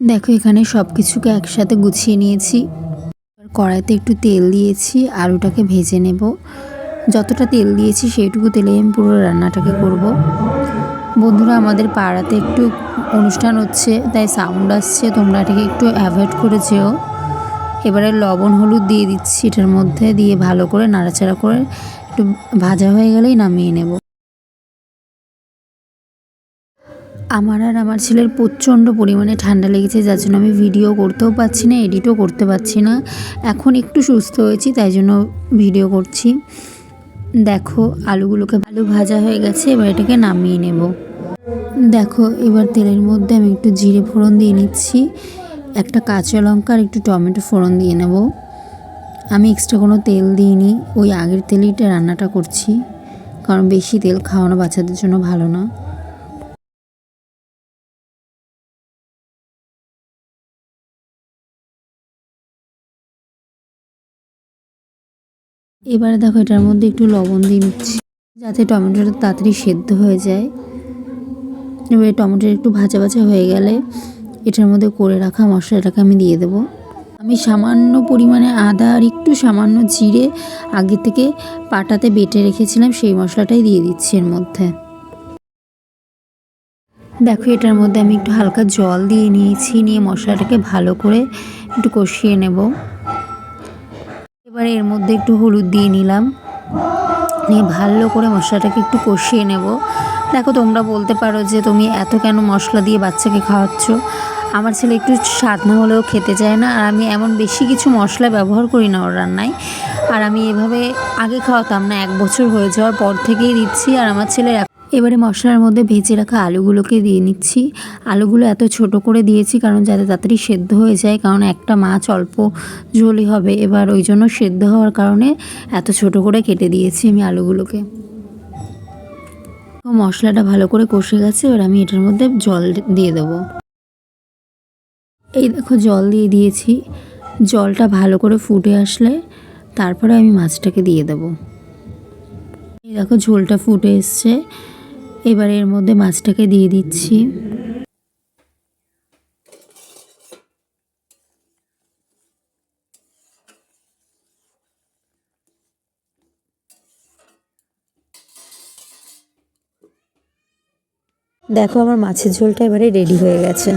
দেখো, এখানে সব কিছুকে একসাথে গুছিয়ে নিয়েছি। কড়াইতে একটু তেল দিয়েছি, আলুটাকে ভেজে নেব। যতটা তেল দিয়েছি সেইটুকু তেলে আমি পুরো রান্নাটাকে করব। বন্ধুরা, আমাদের পাড়াতে একটু অনুষ্ঠান হচ্ছে, তাই সাউন্ড আসছে, তোমরা এটাকে একটু অ্যাভয়েড করে যেও। এবারে লবণ, হলুদ দিয়ে দিচ্ছি এটার মধ্যে, দিয়ে ভালো করে নাড়াচাড়া করে একটু ভাজা হয়ে গেলেই নামিয়ে নেব। আমার আর আমার ছেলের প্রচণ্ড পরিমাণে ঠান্ডা লেগেছে, যার জন্য আমি ভিডিও করতেও পারছি না এডিটও করতে পারছি না। এখন একটু সুস্থ হয়েছি, তাই জন্য ভিডিও করছি। দেখো, আলুগুলোকে আলু ভাজা হয়ে গেছে, এবার এটাকে নামিয়ে নেব। দেখো, এবার তেলের মধ্যে আমি একটু জিরে ফোড়ন দিয়ে নিচ্ছি, একটা কাঁচা লঙ্কা আর একটু টমেটো ফোড়ন দিয়ে নেব। আমি এক্সট্রা কোনো তেল দিইনি, ওই আগের তেলেইটা রান্নাটা করছি, কারণ বেশি তেল খাওয়ানো বাচ্চাদের জন্য ভালো না। এবারে দেখো এটার মধ্যে একটু লবণ দিয়ে নিচ্ছি যাতে টমেটোটা তাড়াতাড়ি সেদ্ধ হয়ে যায়। এবারে টমেটোটা একটু ভাজা ভাজা হয়ে গেলে এটার মধ্যে করে রাখা মশলাটাকে আমি দিয়ে দেবো। আমি সামান্য পরিমাণে আদা আর একটু সামান্য জিরে আগে থেকে পাটাতে বেটে রেখেছিলাম, সেই মশলাটাই দিয়ে দিচ্ছি এর মধ্যে। দেখো এটার মধ্যে আমি একটু হালকা জল দিয়ে নিয়েছি, নিয়ে মশলাটাকে ভালো করে একটু কষিয়ে নেব। এবারে এর মধ্যে একটু হলুদ দিয়ে নিলাম। নিয়ে ভালো করে মশলাটাকে একটু কষিয়ে নেব। দেখো, তোমরা বলতে পারো যে তুমি এত কেন মশলা দিয়ে বাচ্চাকে খাওয়াচ্ছ? আমার ছেলে একটু স্বাদ না হলেও খেতে চায় না, আর আমি এমন বেশি কিছু মশলা ব্যবহার করি না ওর রান্নায়। আর আমি এভাবে আগে খাওয়াতাম না, এক বছর হয়ে যাওয়ার পর থেকেই দিচ্ছি, আর আমার ছেলের এবারে মশলার মধ্যে ভেজে রাখা আলুগুলোকে দিয়ে নিচ্ছি। আলুগুলো এত ছোট করে দিয়েছি কারণ যাতে তাড়াতাড়ি সেদ্ধ হয়ে যায়, কারণ একটা মাছ অল্প ঝোলই হবে। এবার ওই জন্য সেদ্ধ হওয়ার কারণে এত ছোট করে কেটে দিয়েছি আমি আলুগুলোকে। মশলাটা ভালো করে কষে গেছে, এবার আমি এটার মধ্যে জল দিয়ে দেবো। এই দেখো জল দিয়ে দিয়েছি। জলটা ভালো করে ফুটে আসলে তারপরে আমি মাছটাকে দিয়ে দেবো। এই দেখো ঝোলটা ফুটে এসছে। এবার এর মধ্যে মাছটাকে দিয়ে দিচ্ছি। দেখো আমার মাছের ঝোলটা এবারে রেডি হয়ে গেছে।